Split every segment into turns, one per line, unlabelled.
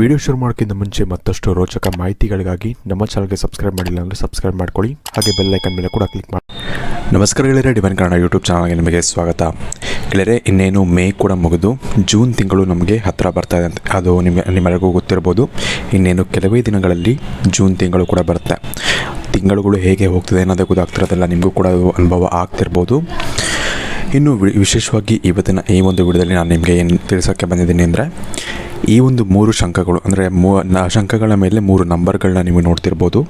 Video ಶುರು ಮಾಡೋಕ್ಕಿಂತ ಮುಂಚೆ ಮತ್ತಷ್ಟು ರೋಚಕ ಮಾಹಿತಿಗಳಿಗಾಗಿ ನಮ್ಮ ಚಾನಲ್ಗೆ ಸಬ್ಸ್ಕ್ರೈಬ್ ಮಾಡಿಲ್ಲ ಅಂದರೆ ಸಬ್ಸ್ಕ್ರೈಬ್ ಮಾಡ್ಕೊಳ್ಳಿ. ಹಾಗೆ ಬೆಲ್ ಐಕನ್ ಮೇಲೆ ಕೂಡ ಕ್ಲಿಕ್ ಮಾಡಿ.
ನಮಸ್ಕಾರ ಗೆಳೆಯರೆ, ಡಿವನ್ ಕನ್ನಡ ಯೂಟ್ಯೂಬ್ ಚಾನಲ್ಗೆ ನಿಮಗೆ ಸ್ವಾಗತ. ಗೆಳೆಯರೆ, ಇನ್ನೇನು ಮೇ ಕೂಡ ಮುಗಿದು ಜೂನ್ ತಿಂಗಳು ನಮಗೆ ಹತ್ತಿರ ಬರ್ತಾ ಇದೆ ಅಂತ ಅದು ನಿಮಗೆ ನಿಮ್ಮೆಲ್ಲರಿಗೂ ಗೊತ್ತಿರ್ಬೋದು. ಇನ್ನೇನು ಕೆಲವೇ ದಿನಗಳಲ್ಲಿ ಜೂನ್ ತಿಂಗಳು ಕೂಡ ಬರುತ್ತೆ. ತಿಂಗಳುಗಳು ಹೇಗೆ ಹೋಗ್ತದೆ ಅನ್ನೋದೇ ಗೊತ್ತಾಗ್ತಿರೋದಿಲ್ಲ, ನಿಮಗೂ ಕೂಡ ಅನುಭವ ಆಗ್ತಿರ್ಬೋದು. ಇನ್ನು ವಿಶೇಷವಾಗಿ ಇವತ್ತಿನ ಈ ಒಂದು ವಿಡಿಯೋದಲ್ಲಿ ನಾನು ನಿಮಗೆ ಏನು ತಿಳಿಸೋಕ್ಕೆ ಬಂದಿದ್ದೀನಿ ಅಂದರೆ ಈ ಒಂದು ಮೂರು ಶಂಕಗಳು, ಅಂದರೆ ಮೂ ಶಂಕಗಳ ಮೇಲೆ ಮೂರು ನಂಬರ್ಗಳನ್ನ ನೀವು ನೋಡ್ತಿರ್ಬೋದು.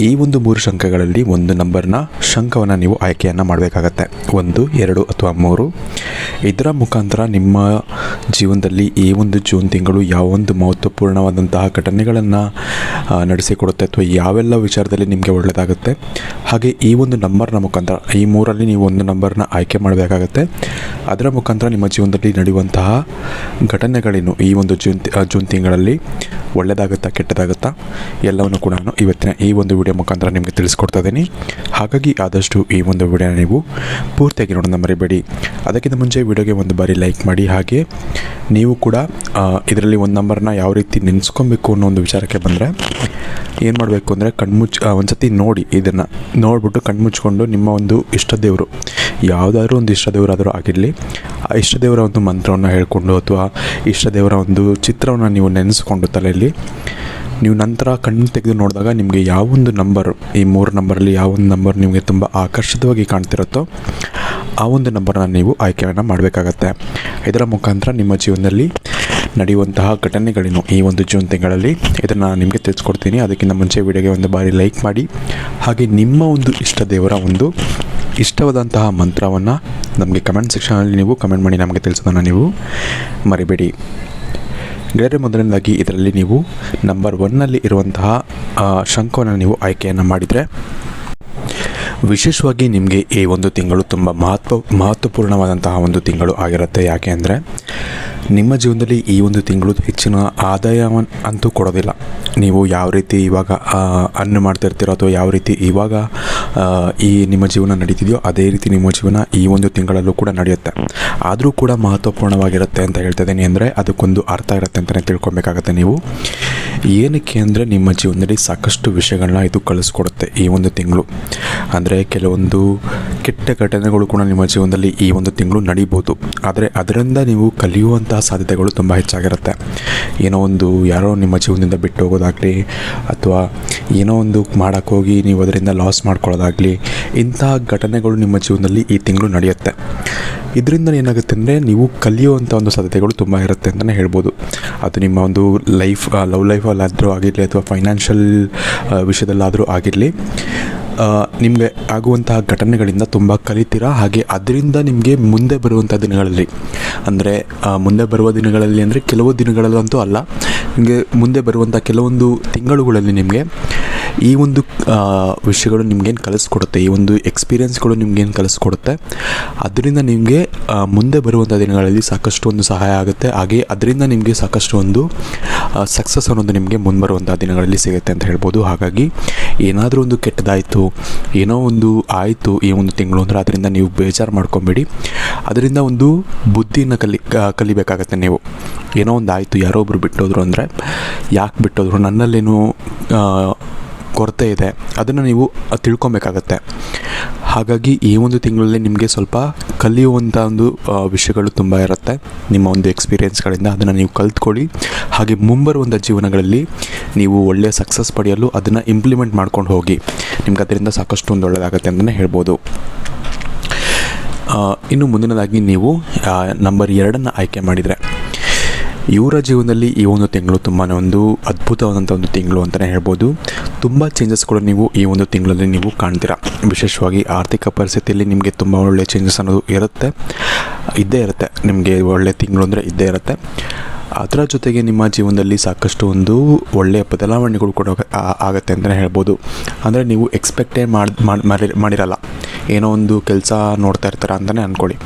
ಈ ಒಂದು ಮೂರು ಶಂಕಗಳಲ್ಲಿ ಒಂದು ನಂಬರ್ನ ಶಂಕವನ್ನು ನೀವು ಆಯ್ಕೆಯನ್ನು ಮಾಡಬೇಕಾಗತ್ತೆ. ಒಂದು, ಎರಡು ಅಥವಾ ಮೂರು. ಇದರ ಮುಖಾಂತರ ನಿಮ್ಮ ಜೀವನದಲ್ಲಿ ಈ ಒಂದು ಜೂನ್ ತಿಂಗಳು ಯಾವ ಒಂದು ಮಹತ್ವಪೂರ್ಣವಾದಂತಹ ಘಟನೆಗಳನ್ನು ನಡೆಸಿಕೊಡುತ್ತೆ ಅಥವಾ ಯಾವೆಲ್ಲ ವಿಚಾರದಲ್ಲಿ ನಿಮಗೆ ಒಳ್ಳೆಯದಾಗುತ್ತೆ ಹಾಗೆ ಈ ಒಂದು ನಂಬರ್ನ ಮುಖಾಂತರ, ಈ ಮೂರಲ್ಲಿ ನೀವು ಒಂದು ನಂಬರ್ನ ಆಯ್ಕೆ ಮಾಡಬೇಕಾಗತ್ತೆ. ಅದರ ಮುಖಾಂತರ ನಿಮ್ಮ ಜೀವನದಲ್ಲಿ ನಡೆಯುವಂತಹ ಘಟನೆಗಳೇನು ಈ ಒಂದು ಜೂನ್ ಜೂನ್ ತಿಂಗಳಲ್ಲಿ ಒಳ್ಳೆಯದಾಗುತ್ತಾ ಕೆಟ್ಟದಾಗುತ್ತಾ, ಎಲ್ಲವನ್ನು ಕೂಡ ನಾನು ಇವತ್ತಿನ ಈ ಒಂದು ವಿಡಿಯೋ ಮುಖಾಂತರ ನಿಮಗೆ ತಿಳಿಸ್ಕೊಡ್ತಾ ಇದ್ದೀನಿ. ಹಾಗಾಗಿ ಆದಷ್ಟು ಈ ಒಂದು ವಿಡಿಯೋನ ನೀವು ಪೂರ್ತಿಯಾಗಿ ನೋಡೋಣ ಮರಿಬೇಡಿ. ಅದಕ್ಕಿಂತ ಮುಂಚೆ ವಿಡಿಯೋಗೆ ಒಂದು ಬಾರಿ ಲೈಕ್ ಮಾಡಿ. ಹಾಗೆ ನೀವು ಕೂಡ ಇದರಲ್ಲಿ ಒಂದು ನಂಬರ್ನ ಯಾವ ರೀತಿ ನೆನೆಸ್ಕೊಬೇಕು ಅನ್ನೋ ಒಂದು ವಿಚಾರಕ್ಕೆ ಬಂದರೆ, ಏನು ಮಾಡಬೇಕು ಅಂದರೆ ಕಣ್ಮುಚ್ಚ ಒಂದು ಒಂದ್ಸತಿ ನೋಡಿ ಇದನ್ನು ನೋಡಿಬಿಟ್ಟು ಕಣ್ಮುಚ್ಕೊಂಡು ನಿಮ್ಮ ಒಂದು ಇಷ್ಟ ದೇವರು ಯಾವುದಾದ್ರೂ ಒಂದು ಇಷ್ಟ ದೇವರಾದರೂ ಆಗಿರಲಿ, ಆ ಇಷ್ಟ ದೇವರ ಒಂದು ಮಂತ್ರವನ್ನು ಹೇಳ್ಕೊಂಡು ಅಥವಾ ಇಷ್ಟ ದೇವರ ಒಂದು ಚಿತ್ರವನ್ನು ನೀವು ನೆನೆಸ್ಕೊಂಡು ತಲೆಯಲ್ಲಿ, ನೀವು ನಂತರ ಕಣ್ಣು ತೆಗೆದು ನೋಡಿದಾಗ ನಿಮಗೆ ಯಾವೊಂದು ನಂಬರ್, ಈ ಮೂರು ನಂಬರಲ್ಲಿ ಯಾವೊಂದು ನಂಬರ್ ನಿಮಗೆ ತುಂಬ ಆಕರ್ಷಿತವಾಗಿ ಕಾಣ್ತಿರುತ್ತೋ ಆ ಒಂದು ನಂಬರನ್ನು ನೀವು ಆಯ್ಕೆಯನ್ನು ಮಾಡಬೇಕಾಗತ್ತೆ. ಇದರ ಮುಖಾಂತರ ನಿಮ್ಮ ಜೀವನದಲ್ಲಿ ನಡೆಯುವಂತಹ ಘಟನೆಗಳೇನು ಈ ಒಂದು ಜೂನ್ ತಿಂಗಳಲ್ಲಿ, ಇದನ್ನು ನಿಮಗೆ ತಿಳಿಸ್ಕೊಡ್ತೀನಿ. ಅದಕ್ಕಿಂತ ಮುಂಚೆ ವಿಡಿಯೋಗೆ ಒಂದು ಬಾರಿ ಲೈಕ್ ಮಾಡಿ. ಹಾಗೆ ನಿಮ್ಮ ಒಂದು ಇಷ್ಟ ದೇವರ ಒಂದು ಇಷ್ಟವಾದಂತಹ ಮಂತ್ರವನ್ನು ನಮಗೆ ಕಮೆಂಟ್ ಸೆಕ್ಷನಲ್ಲಿ ನೀವು ಕಮೆಂಟ್ ಮಾಡಿ ನಮಗೆ ತಿಳಿಸೋದನ್ನು ನೀವು ಮರಿಬೇಡಿ. ಗೆಳೆಯರೆ, ಮೊದಲನೇದಾಗಿ ಇದರಲ್ಲಿ ನೀವು ನಂಬರ್ ಒನ್ನಲ್ಲಿ ಇರುವಂತಹ ಶಂಕವನ್ನು ನೀವು ಆಯ್ಕೆಯನ್ನು ಮಾಡಿದರೆ ವಿಶೇಷವಾಗಿ ನಿಮಗೆ ಈ ಒಂದು ತಿಂಗಳು ತುಂಬ ಮಹತ್ವ ಮಹತ್ವಪೂರ್ಣವಾದಂತಹ ಒಂದು ತಿಂಗಳು ಆಗಿರುತ್ತೆ. ಯಾಕೆ ಅಂದರೆ ನಿಮ್ಮ ಜೀವನದಲ್ಲಿ ಈ ಒಂದು ತಿಂಗಳು ಹೆಚ್ಚಿನ ಆದಾಯವನ್ನು ಅಂತೂ ಕೊಡೋದಿಲ್ಲ. ನೀವು ಯಾವ ರೀತಿ ಇವಾಗ ಅನ್ನ ಮಾಡ್ತಿರ್ತೀರೋ ಅಥವಾ ಯಾವ ರೀತಿ ಇವಾಗ ಈ ನಿಮ್ಮ ಜೀವನ ನಡೀತಿದೆಯೋ ಅದೇ ರೀತಿ ನಿಮ್ಮ ಜೀವನ ಈ ಒಂದು ತಿಂಗಳಲ್ಲೂ ಕೂಡ ನಡೆಯುತ್ತೆ. ಆದರೂ ಕೂಡ ಮಹತ್ವಪೂರ್ಣವಾಗಿರುತ್ತೆ ಅಂತ ಹೇಳ್ತಾ ಇದ್ದೀನಿ ಅಂದರೆ ಅದಕ್ಕೊಂದು ಅರ್ಥ ಇರುತ್ತೆ ಅಂತಲೇ ತಿಳ್ಕೊಬೇಕಾಗತ್ತೆ ನೀವು. ಏನಕ್ಕೆ ಅಂದರೆ ನಿಮ್ಮ ಜೀವನದಲ್ಲಿ ಸಾಕಷ್ಟು ವಿಷಯಗಳನ್ನ ಇದು ಕಳಿಸ್ಕೊಡುತ್ತೆ ಈ ಒಂದು ತಿಂಗಳು. ಅಂದರೆ ಕೆಲವೊಂದು ಕೆಟ್ಟ ಘಟನೆಗಳು ಕೂಡ ನಿಮ್ಮ ಜೀವನದಲ್ಲಿ ಈ ಒಂದು ತಿಂಗಳು ನಡೀಬೋದು. ಆದರೆ ಅದರಿಂದ ನೀವು ಕಲಿಯುವಂತಹ ಸಾಧ್ಯತೆಗಳು ತುಂಬ ಹೆಚ್ಚಾಗಿರುತ್ತೆ. ಏನೋ ಒಂದು ಯಾರೋ ನಿಮ್ಮ ಜೀವನದಿಂದ ಬಿಟ್ಟು ಹೋಗೋದಾಗಲಿ, ಅಥವಾ ಏನೋ ಒಂದು ಮಾಡೋಕ್ಕೋಗಿ ನೀವು ಅದರಿಂದ ಲಾಸ್ ಮಾಡ್ಕೊಳ್ಳೋದಾಗಲಿ ಇಂತಹ ಘಟನೆಗಳು ನಿಮ್ಮ ಜೀವನದಲ್ಲಿ ಈ ತಿಂಗಳು ನಡೆಯುತ್ತೆ. ಇದರಿಂದ ಏನಾಗುತ್ತೆ ಅಂದರೆ ನೀವು ಕಲಿಯುವಂಥ ಒಂದು ಸಾಧ್ಯತೆಗಳು ತುಂಬ ಇರುತ್ತೆ ಅಂತಲೇ ಹೇಳ್ಬೋದು. ಅದು ನಿಮ್ಮ ಒಂದು ಲೈಫ್ ಲವ್ ಲೈಫಲ್ಲಾದರೂ ಆಗಿರಲಿ, ಅಥವಾ ಫೈನಾನ್ಷಿಯಲ್ ವಿಷಯದಲ್ಲಾದರೂ ಆಗಿರಲಿ ನಿಮಗೆ ಆಗುವಂತಹ ಘಟನೆಗಳಿಂದ ತುಂಬ ಕಲಿತೀರಾ? ಹಾಗೆ ಅದರಿಂದ ನಿಮಗೆ ಮುಂದೆ ಬರುವಂಥ ದಿನಗಳಲ್ಲಿ. ಅಂದರೆ ಮುಂದೆ ಬರುವ ದಿನಗಳಲ್ಲಿ ಅಂದರೆ ಕೆಲವು ದಿನಗಳಲ್ಲಂತೂ ಅಲ್ಲ, ನಿಮಗೆ ಮುಂದೆ ಬರುವಂಥ ಕೆಲವೊಂದು ತಿಂಗಳುಗಳಲ್ಲಿ ನಿಮಗೆ ಈ ಒಂದು ವಿಷಯಗಳು ನಿಮ್ಗೇನು ಕಲಿಸ್ಕೊಡುತ್ತೆ, ಈ ಒಂದು ಎಕ್ಸ್ಪೀರಿಯೆನ್ಸ್ಗಳು ನಿಮ್ಗೇನು ಕಲಿಸ್ಕೊಡುತ್ತೆ, ಅದರಿಂದ ನಿಮಗೆ ಮುಂದೆ ಬರುವಂಥ ದಿನಗಳಲ್ಲಿ ಸಾಕಷ್ಟು ಒಂದು ಸಹಾಯ ಆಗುತ್ತೆ. ಹಾಗೆ ಅದರಿಂದ ನಿಮಗೆ ಸಾಕಷ್ಟು ಒಂದು ಸಕ್ಸಸ್ ಅನ್ನೋದು ನಿಮಗೆ ಮುಂಬರುವಂಥ ದಿನಗಳಲ್ಲಿ ಸಿಗುತ್ತೆ ಅಂತ ಹೇಳ್ಬೋದು. ಹಾಗಾಗಿ ಏನಾದರೂ ಒಂದು ಕೆಟ್ಟದಾಯಿತು, ಏನೋ ಒಂದು ಆಯಿತು ಈ ಒಂದು ತಿಂಗಳು ಅಂದರೆ ಅದರಿಂದ ನೀವು ಬೇಜಾರು ಮಾಡ್ಕೊಬೇಡಿ. ಅದರಿಂದ ಒಂದು ಬುದ್ಧಿಯನ್ನು ಕಲಿ ಕಲಿಬೇಕಾಗತ್ತೆ ನೀವು. ಏನೋ ಒಂದು ಆಯಿತು, ಯಾರೋ ಒಬ್ರು ಬಿಟ್ಟೋದ್ರು ಅಂದರೆ, ಯಾಕೆ ಬಿಟ್ಟೋದ್ರು? ನನ್ನಲ್ಲೇನು ಕೊರತೆ ಇದೆ, ಅದನ್ನು ನೀವು ತಿಳ್ಕೊಬೇಕಾಗತ್ತೆ. ಹಾಗಾಗಿ ಈ ಒಂದು ತಿಂಗಳಲ್ಲಿ ನಿಮಗೆ ಸ್ವಲ್ಪ ಕಲಿಯುವಂಥ ಒಂದು ವಿಷಯಗಳು ತುಂಬ ಇರುತ್ತೆ. ನಿಮ್ಮ ಒಂದು ಎಕ್ಸ್ಪೀರಿಯೆನ್ಸ್ಗಳಿಂದ ಅದನ್ನು ನೀವು ಕಲ್ತ್ಕೊಳ್ಳಿ. ಹಾಗೆ ಮುಂಬರುವಂಥ ಜೀವನಗಳಲ್ಲಿ ನೀವು ಒಳ್ಳೆಯ ಸಕ್ಸಸ್ ಪಡೆಯಲು ಅದನ್ನು ಇಂಪ್ಲಿಮೆಂಟ್ ಮಾಡ್ಕೊಂಡು ಹೋಗಿ. ನಿಮ್ಗೆ ಅದರಿಂದ ಸಾಕಷ್ಟು ಒಂದು ಒಳ್ಳೆಯದಾಗುತ್ತೆ ಅಂತಲೇ ಹೇಳ್ಬೋದು. ಇನ್ನು ಮುಂದಿನದಾಗಿ ನೀವು ನಂಬರ್ ಎರಡನ್ನು ಆಯ್ಕೆ ಮಾಡಿದರೆ. ಇವರ ಜೀವನದಲ್ಲಿ ಈ ಒಂದು ತಿಂಗಳು ತುಂಬಾ ಒಂದು ಅದ್ಭುತವಾದಂಥ ಒಂದು ತಿಂಗಳು ಅಂತಲೇ ಹೇಳ್ಬೋದು. ತುಂಬ ಕೂಡ ನೀವು ಈ ಒಂದು ತಿಂಗಳಲ್ಲಿ ನೀವು ಕಾಣ್ತೀರಾ. ವಿಶೇಷವಾಗಿ ಆರ್ಥಿಕ ಪರಿಸ್ಥಿತಿಯಲ್ಲಿ ನಿಮಗೆ ತುಂಬ ಒಳ್ಳೆಯ ಚೇಂಜಸ್ ಅನ್ನೋದು ಇರುತ್ತೆ. ಇದ್ದೇ ಇರುತ್ತೆ. ನಿಮಗೆ ಒಳ್ಳೆಯ ತಿಂಗಳು ಅಂದರೆ ಇದ್ದೇ ಇರುತ್ತೆ. ಅದರ ಜೊತೆಗೆ ನಿಮ್ಮ ಜೀವನದಲ್ಲಿ ಸಾಕಷ್ಟು ಒಂದು ಒಳ್ಳೆಯ ಬದಲಾವಣೆಗಳು ಕೂಡ ಆಗುತ್ತೆ ಅಂತಲೇ ಹೇಳ್ಬೋದು. ಅಂದರೆ ನೀವು ಎಕ್ಸ್ಪೆಕ್ಟೇ ಮಾಡಿ ಮಾಡಿರಲ್ಲ. ಏನೋ ಒಂದು ಕೆಲಸ ನೋಡ್ತಾ ಇರ್ತಾರ ಅಂತಲೇ ಅಂದ್ಕೊಳ್ಳಿ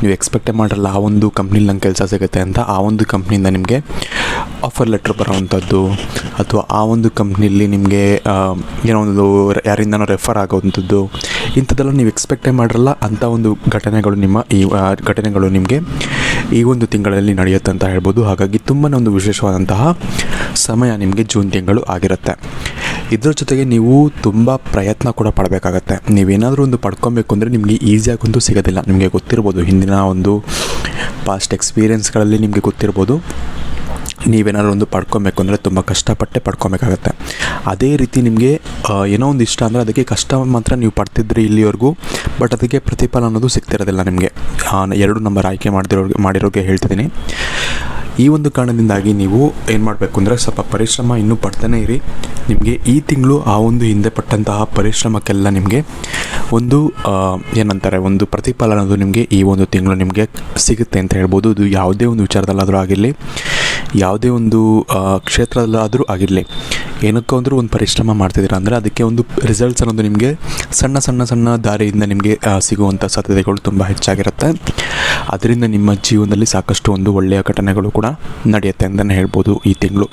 ನೀವು ಎಕ್ಸ್ಪೆಕ್ಟೇ ಮಾಡಿರಲ್ಲ, ಆ ಒಂದು ಕಂಪ್ನಿಲಿ ನಂಗೆ ಕೆಲಸ ಸಿಗುತ್ತೆ ಅಂತ, ಆ ಒಂದು ಕಂಪ್ನಿಯಿಂದ ನಿಮಗೆ ಆಫರ್ ಲೆಟ್ರ್ ಬರೋವಂಥದ್ದು ಅಥವಾ ಆ ಒಂದು ಕಂಪ್ನಿಲಿ ನಿಮಗೆ ಏನೋ ಒಂದು ಯಾರಿಂದನೋ ರೆಫರ್ ಆಗೋವಂಥದ್ದು, ಇಂಥದ್ದೆಲ್ಲ ನೀವು ಎಕ್ಸ್ಪೆಕ್ಟೇ ಮಾಡಿರಲ್ಲ ಅಂಥ ಒಂದು ಘಟನೆಗಳು ನಿಮ್ಮ ಈ ಘಟನೆಗಳು ನಿಮಗೆ ಈ ಒಂದು ತಿಂಗಳಲ್ಲಿ ನಡೆಯುತ್ತೆ ಅಂತ ಹೇಳ್ಬೋದು. ಹಾಗಾಗಿ ತುಂಬಾ ಒಂದು ವಿಶೇಷವಾದಂತಹ ಸಮಯ ನಿಮಗೆ ಜೂನ್ ತಿಂಗಳು ಆಗಿರುತ್ತೆ. ಇದ್ರ ಜೊತೆಗೆ ನೀವು ತುಂಬ ಪ್ರಯತ್ನ ಕೂಡ ಪಡಬೇಕಾಗತ್ತೆ. ನೀವೇನಾದರೂ ಒಂದು ಪಡ್ಕೊಬೇಕು ಅಂದರೆ ನಿಮಗೆ ಈಸಿಯಾಗಂತೂ ಸಿಗೋದಿಲ್ಲ. ನಿಮಗೆ ಗೊತ್ತಿರ್ಬೋದು ಹಿಂದಿನ ಒಂದು ಪಾಸ್ಟ್ ಎಕ್ಸ್ಪೀರಿಯೆನ್ಸ್ಗಳಲ್ಲಿ ನಿಮಗೆ ಗೊತ್ತಿರ್ಬೋದು. ನೀವೇನಾದ್ರು ಒಂದು ಪಡ್ಕೊಬೇಕು ಅಂದರೆ ತುಂಬ ಕಷ್ಟಪಟ್ಟೆ ಪಡ್ಕೊಬೇಕಾಗತ್ತೆ. ಅದೇ ರೀತಿ ನಿಮಗೆ ಏನೋ ಒಂದು ಇಷ್ಟ ಅಂದರೆ ಅದಕ್ಕೆ ಕಷ್ಟ ಮಾತ್ರ ನೀವು ಪಡ್ತಿದ್ರಿ ಇಲ್ಲಿವರೆಗೂ, ಬಟ್ ಅದಕ್ಕೆ ಪ್ರತಿಫಲ ಅನ್ನೋದು ಸಿಗ್ತಿರೋದಿಲ್ಲ ನಿಮಗೆ. ಎರಡು ನಂಬರ್ ಆಯ್ಕೆ ಮಾಡಿದಿರೋ ಮಾಡಿರೋರಿಗೆ ಹೇಳ್ತಿದ್ದೀನಿ. ಈ ಒಂದು ಕಾರಣದಿಂದಾಗಿ ನೀವು ಏನು ಮಾಡಬೇಕು ಅಂದರೆ ಸ್ವಲ್ಪ ಪರಿಶ್ರಮ ಇನ್ನೂ ಪಡ್ತಾನೆ ಇರಿ. ನಿಮಗೆ ಈ ತಿಂಗಳು ಆ ಒಂದು ಹಿಂದೆ ಪಟ್ಟಂತಹ ಪರಿಶ್ರಮಕ್ಕೆಲ್ಲ ನಿಮಗೆ ಒಂದು ಏನಂತಾರೆ, ಒಂದು ಪ್ರತಿಫಲ ಅನ್ನೋದು ನಿಮಗೆ ಈ ಒಂದು ತಿಂಗಳು ನಿಮಗೆ ಸಿಗುತ್ತೆ ಅಂತ ಹೇಳ್ಬೋದು. ಇದು ಯಾವುದೇ ಒಂದು ವಿಚಾರದಲ್ಲಾದರೂ ಆಗಿರಲಿ, ಯಾವುದೇ ಒಂದು ಕ್ಷೇತ್ರದಲ್ಲಾದರೂ ಆಗಿರಲಿ. ಏನಕ್ಕೋ ಅಂದರೂ ಒಂದು ಪರಿಶ್ರಮ ಮಾಡ್ತಿದ್ದೀರಾ ಅಂದರೆ ಅದಕ್ಕೆ ಒಂದು ರಿಸಲ್ಟ್ಸ್ ಅನ್ನೋದು ನಿಮಗೆ ಸಣ್ಣ ಸಣ್ಣ ಸಣ್ಣ ದಾರಿಯಿಂದ ನಿಮಗೆ ಸಿಗುವಂಥ ಸಾಧ್ಯತೆಗಳು ತುಂಬ ಹೆಚ್ಚಾಗಿರುತ್ತೆ. ಅದರಿಂದ ನಿಮ್ಮ ಜೀವನದಲ್ಲಿ ಸಾಕಷ್ಟು ಒಂದು ಒಳ್ಳೆಯ ಘಟನೆಗಳು ಕೂಡ ನಡೆಯುತ್ತೆ ಅಂತಲೇ ಹೇಳ್ಬೋದು ಈ ತಿಂಗಳು.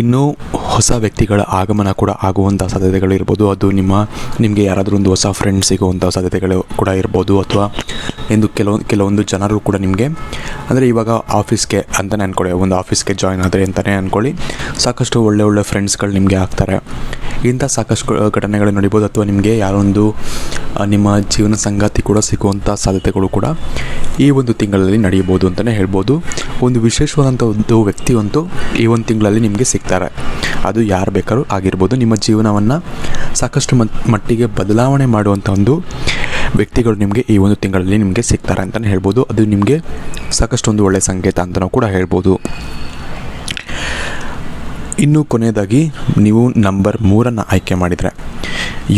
ಇನ್ನೂ ಹೊಸ ವ್ಯಕ್ತಿಗಳ ಆಗಮನ ಕೂಡ ಆಗುವಂಥ ಸಾಧ್ಯತೆಗಳು ಇರ್ಬೋದು ಅದು ನಿಮ್ಮ, ನಿಮಗೆ ಯಾರಾದರೂ ಒಂದು ಹೊಸ ಫ್ರೆಂಡ್ ಸಿಗುವಂಥ ಸಾಧ್ಯತೆಗಳು ಕೂಡ ಇರ್ಬೋದು ಅಥವಾ ಎಂದು ಕೆಲವೊಂದು ಕೆಲವೊಂದು ಜನರು ಕೂಡ ನಿಮಗೆ, ಅಂದರೆ ಇವಾಗ ಆಫೀಸ್ಗೆ ಅಂತಲೇ ಅಂದ್ಕೊಳ್ಳಿ ಒಂದು ಆಫೀಸ್ಗೆ ಜಾಯ್ನ್ ಆದರೆ ಅಂತಲೇ ಅಂದ್ಕೊಳ್ಳಿ ಸಾಕಷ್ಟು ಒಳ್ಳೆ ಒಳ್ಳೆ ಫ್ರೆಂಡ್ಸ್ಗಳು ನಿಮಗೆ ಆಗ್ತಾರೆ. ಇಂಥ ಸಾಕಷ್ಟು ಘಟನೆಗಳು ನಡಿಬೋದು ಅಥವಾ ನಿಮಗೆ ಯಾರೊಂದು ನಿಮ್ಮ ಜೀವನ ಸಂಗಾತಿ ಕೂಡ ಸಿಗುವಂಥ ಸಾಧ್ಯತೆಗಳು ಕೂಡ ಈ ಒಂದು ತಿಂಗಳಲ್ಲಿ ನಡೆಯಬಹುದು ಅಂತಲೇ ಹೇಳ್ಬೋದು. ಒಂದು ವಿಶೇಷವಾದಂಥ ಒಂದು ವ್ಯಕ್ತಿಯಂತೂ ಈ ಒಂದು ತಿಂಗಳಲ್ಲಿ ನಿಮಗೆ ಸಿಗ್ತಾರೆ. ಅದು ಯಾರು ಬೇಕಾದ್ರೂ ಆಗಿರ್ಬೋದು. ನಿಮ್ಮ ಜೀವನವನ್ನು ಸಾಕಷ್ಟು ಮಟ್ಟಿಗೆ ಬದಲಾವಣೆ ಮಾಡುವಂಥ ಒಂದು ವ್ಯಕ್ತಿಗಳು ನಿಮಗೆ ಈ ಒಂದು ತಿಂಗಳಲ್ಲಿ ನಿಮಗೆ ಸಿಗ್ತಾರೆ ಅಂತಲೇ ಹೇಳ್ಬೋದು. ಅದು ನಿಮಗೆ ಸಾಕಷ್ಟು ಒಂದು ಒಳ್ಳೆಯ ಸಂಕೇತ ಅಂತಲೂ ಕೂಡ ಹೇಳ್ಬೋದು. ಇನ್ನು ಕೊನೆಯದಾಗಿ ನೀವು ನಂಬರ್ ಮೂರನ್ನು ಆಯ್ಕೆ ಮಾಡಿದರೆ.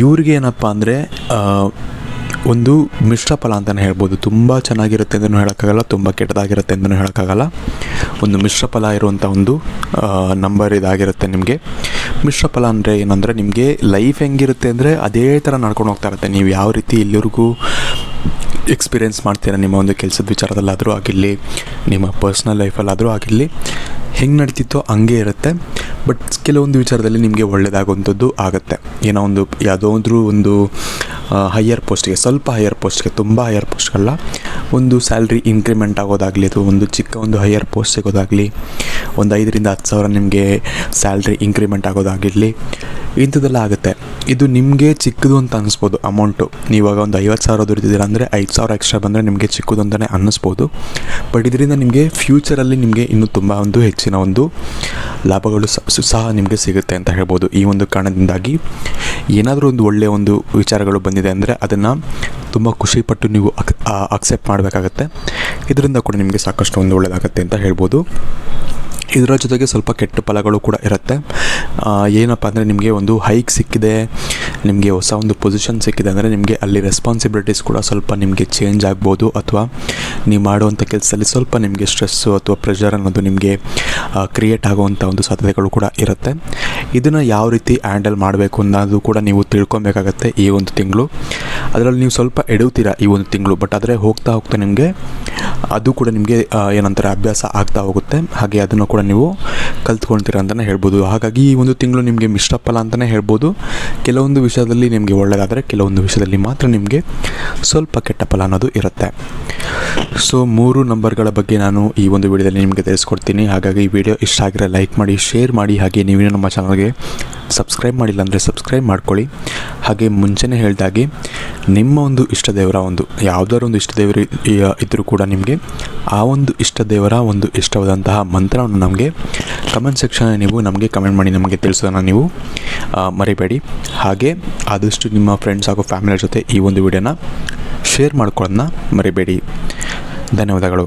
ಇವ್ರಿಗೆ ಏನಪ್ಪ ಅಂದರೆ ಒಂದು ಮಿಶ್ರ ಫಲ ಅಂತಲೇ ಹೇಳ್ಬೋದು. ತುಂಬ ಚೆನ್ನಾಗಿರುತ್ತೆ ಅಂತಲೂ ಹೇಳೋಕ್ಕಾಗಲ್ಲ, ತುಂಬ ಕೆಟ್ಟದಾಗಿರುತ್ತೆ ಅಂತಲೂ ಹೇಳೋಕ್ಕಾಗಲ್ಲ. ಒಂದು ಮಿಶ್ರ ಫಲ ಇರುವಂಥ ಒಂದು ನಂಬರ್ ಇದಾಗಿರುತ್ತೆ ನಿಮಗೆ. ಮಿಶ್ರ ಫಲ ಅಂದರೆ ಏನಂದರೆ ನಿಮಗೆ ಲೈಫ್ ಹೆಂಗಿರುತ್ತೆ ಅಂದರೆ ಅದೇ ಥರ ನಡ್ಕೊಂಡು ಹೋಗ್ತಾ ಇರುತ್ತೆ. ನೀವು ಯಾವ ರೀತಿ ಇಲ್ಲಿವರೆಗೂ ಎಕ್ಸ್ಪೀರಿಯೆನ್ಸ್ ಮಾಡ್ತೀರಾ, ನಿಮ್ಮ ಒಂದು ಕೆಲಸದ ವಿಚಾರದಲ್ಲಾದರೂ ಆಗಿರಲಿ, ನಿಮ್ಮ ಪರ್ಸ್ನಲ್ ಲೈಫಲ್ಲಾದರೂ ಆಗಿರಲಿ, ಹೆಂಗೆ ನಡೀತಿತ್ತೋ ಹಂಗೆ ಇರುತ್ತೆ. ಬಟ್ ಕೆಲವೊಂದು ವಿಚಾರದಲ್ಲಿ ನಿಮಗೆ ಒಳ್ಳೆಯದಾಗುವಂಥದ್ದು ಆಗುತ್ತೆ. ಏನೋ ಒಂದು ಯಾವುದೋ ಒಂದು ಹೈಯರ್ ಪೋಸ್ಟ್ಗೆ ಸ್ವಲ್ಪ ಹೈಯರ್ ಪೋಸ್ಟ್ಗೆ ತುಂಬ ಹೈಯರ್ ಪೋಸ್ಟ್ಗಲ್ಲ ಒಂದು ಸ್ಯಾಲ್ರಿ ಇನ್ಕ್ರಿಮೆಂಟ್ ಆಗೋದಾಗಲಿ ಅಥವಾ ಒಂದು ಚಿಕ್ಕ ಒಂದು ಹೈಯರ್ ಪೋಸ್ಟ್ ಸಿಗೋದಾಗಲಿ, ಒಂದು ಐದರಿಂದ ಹತ್ತು ಸಾವಿರ ನಿಮಗೆ ಸ್ಯಾಲ್ರಿ ಇನ್ಕ್ರಿಮೆಂಟ್ ಆಗೋದಾಗಿರಲಿ, ಇಂಥದ್ದೆಲ್ಲ ಆಗುತ್ತೆ. ಇದು ನಿಮಗೆ ಚಿಕ್ಕದು ಅಂತ ಅನ್ನಿಸ್ಬೋದು ಅಮೌಂಟು ನೀವಾಗ ಒಂದು ಐವತ್ತು ಸಾವಿರ ದುಡಿದಿದ್ದೀರ ಅಂದರೆ ಐದು ಸಾವಿರ ಎಕ್ಸ್ಟ್ರಾ ಬಂದರೆ ನಿಮಗೆ ಚಿಕ್ಕದು ಅಂತಲೇ ಅನ್ನಿಸ್ಬೋದು ಬಟ್ ಇದರಿಂದ ನಿಮಗೆ ಫ್ಯೂಚರಲ್ಲಿ ನಿಮಗೆ ಇನ್ನೂ ತುಂಬ ಒಂದು ಹೆಚ್ಚಿನ ಒಂದು ಲಾಭಗಳು ಸಹ ನಿಮಗೆ ಸಿಗುತ್ತೆ ಅಂತ ಹೇಳ್ಬೋದು ಈ ಒಂದು ಕಾರಣದಿಂದಾಗಿ. ಏನಾದರೂ ಒಂದು ಒಳ್ಳೆಯ ಒಂದು ವಿಚಾರಗಳು ಬಂದಿದೆ ಅಂದರೆ ಅದನ್ನು ತುಂಬ ಖುಷಿಪಟ್ಟು ನೀವು ಅಕ್ ಅಕ್ಸೆಪ್ಟ್ ಮಾಡಬೇಕಾಗತ್ತೆ. ಇದರಿಂದ ಕೂಡ ನಿಮಗೆ ಸಾಕಷ್ಟು ಒಂದು ಒಳ್ಳೆಯದಾಗತ್ತೆ ಅಂತ ಹೇಳ್ಬೋದು. ಇದರ ಜೊತೆಗೆ ಸ್ವಲ್ಪ ಕೆಟ್ಟ ಫಲಗಳು ಕೂಡ ಇರುತ್ತೆ. ಏನಪ್ಪ ಅಂದರೆ ನಿಮಗೆ ಒಂದು ಹೈಕ್ ಸಿಕ್ಕಿದೆ ನಿಮಗೆ ಹೊಸ ಒಂದು ಪೊಸಿಷನ್ ಸಿಕ್ಕಿದೆ ಅಂದರೆ ನಿಮಗೆ ಅಲ್ಲಿ ರೆಸ್ಪಾನ್ಸಿಬಿಲಿಟೀಸ್ ಕೂಡ ಸ್ವಲ್ಪ ನಿಮಗೆ ಚೇಂಜ್ ಆಗ್ಬೋದು ಅಥವಾ ನೀವು ಮಾಡುವಂಥ ಕೆಲಸದಲ್ಲಿ ಸ್ವಲ್ಪ ನಿಮಗೆ ಸ್ಟ್ರೆಸ್ಸು ಅಥವಾ ಪ್ರೆಷರ್ ಅನ್ನೋದು ನಿಮಗೆ ಕ್ರಿಯೇಟ್ ಆಗುವಂಥ ಒಂದು ಸಾಧ್ಯತೆಗಳು ಕೂಡ ಇರುತ್ತೆ. ಇದನ್ನು ಯಾವ ರೀತಿ ಹ್ಯಾಂಡಲ್ ಮಾಡಬೇಕು ಅನ್ನೋದು ಕೂಡ ನೀವು ತಿಳ್ಕೊಬೇಕಾಗತ್ತೆ ಈ ಒಂದು ತಿಂಗಳು. ಅದರಲ್ಲಿ ನೀವು ಸ್ವಲ್ಪ ಎಡುತ್ತೀರಾ ಈ ಒಂದು ತಿಂಗಳು? ಬಟ್ ಆದರೆ ಹೋಗ್ತಾ ಹೋಗ್ತಾ ನಿಮಗೆ ಅದು ಕೂಡ ನಿಮಗೆ ಏನಂತಾರೆ, ಅಭ್ಯಾಸ ಆಗ್ತಾ ಹೋಗುತ್ತೆ. ಹಾಗೆ ಅದನ್ನು ಕೂಡ ನೀವು ಕಲ್ತ್ಕೊಳ್ತೀರ ಅಂತಲೇ ಹೇಳ್ಬೋದು. ಹಾಗಾಗಿ ಈ ಒಂದು ತಿಂಗಳು ನಿಮಗೆ ಮಿಶ್ರ ಫಲ ಅಂತಲೇ ಹೇಳ್ಬೋದು. ಕೆಲವೊಂದು ವಿಷಯದಲ್ಲಿ ನಿಮಗೆ ಒಳ್ಳೆಯದಾದರೆ ಕೆಲವೊಂದು ವಿಷಯದಲ್ಲಿ ಮಾತ್ರ ನಿಮಗೆ ಸ್ವಲ್ಪ ಕೆಟ್ಟ ಫಲ ಅನ್ನೋದು ಇರುತ್ತೆ. ಸೊ ಮೂರು ನಂಬರ್ಗಳ ಬಗ್ಗೆ ನಾನು ಈ ಒಂದು ವಿಡಿಯೋದಲ್ಲಿ ನಿಮಗೆ ತಿಳಿಸ್ಕೊಡ್ತೀನಿ. ಹಾಗಾಗಿ ಈ ವಿಡಿಯೋ ಇಷ್ಟ ಆಗಿರೋ ಲೈಕ್ ಮಾಡಿ, ಶೇರ್ ಮಾಡಿ. ಹಾಗೆ ನೀವೇ ನಮ್ಮ ಚಾನಲ್ಗೆ ಸಬ್ಸ್ಕ್ರೈಬ್ ಮಾಡಿಲ್ಲ ಅಂದರೆ ಸಬ್ಸ್ಕ್ರೈಬ್ ಮಾಡ್ಕೊಳ್ಳಿ. ಹಾಗೆ ಮುಂಚೆನೇ ಹೇಳಿದಾಗೆ, ನಿಮ್ಮ ಒಂದು ಇಷ್ಟ ದೇವರ ಒಂದು, ಯಾವುದಾದ್ರು ಒಂದು ಇಷ್ಟ ದೇವರು ಇದ್ದರೂ ಕೂಡ ನಿಮಗೆ ಆ ಒಂದು ಇಷ್ಟ ದೇವರ ಒಂದು ಇಷ್ಟವಾದಂತಹ ಮಂತ್ರವನ್ನು ನಮಗೆ ಕಮೆಂಟ್ ಸೆಕ್ಷನ್ ನೀವು ನಮಗೆ ಕಮೆಂಟ್ ಮಾಡಿ, ನಮಗೆ ತಿಳಿಸೋದನ್ನು ನೀವು ಮರಿಬೇಡಿ. ಹಾಗೆ ಆದಷ್ಟು ನಿಮ್ಮ ಫ್ರೆಂಡ್ಸ್ ಹಾಗೂ ಫ್ಯಾಮಿಲಿ ಜೊತೆ ಈ ಒಂದು ವಿಡಿಯೋನ ಶೇರ್ ಮಾಡ್ಕೊಳ್ಳೋದನ್ನ ಮರಿಬೇಡಿ. ಧನ್ಯವಾದಗಳು.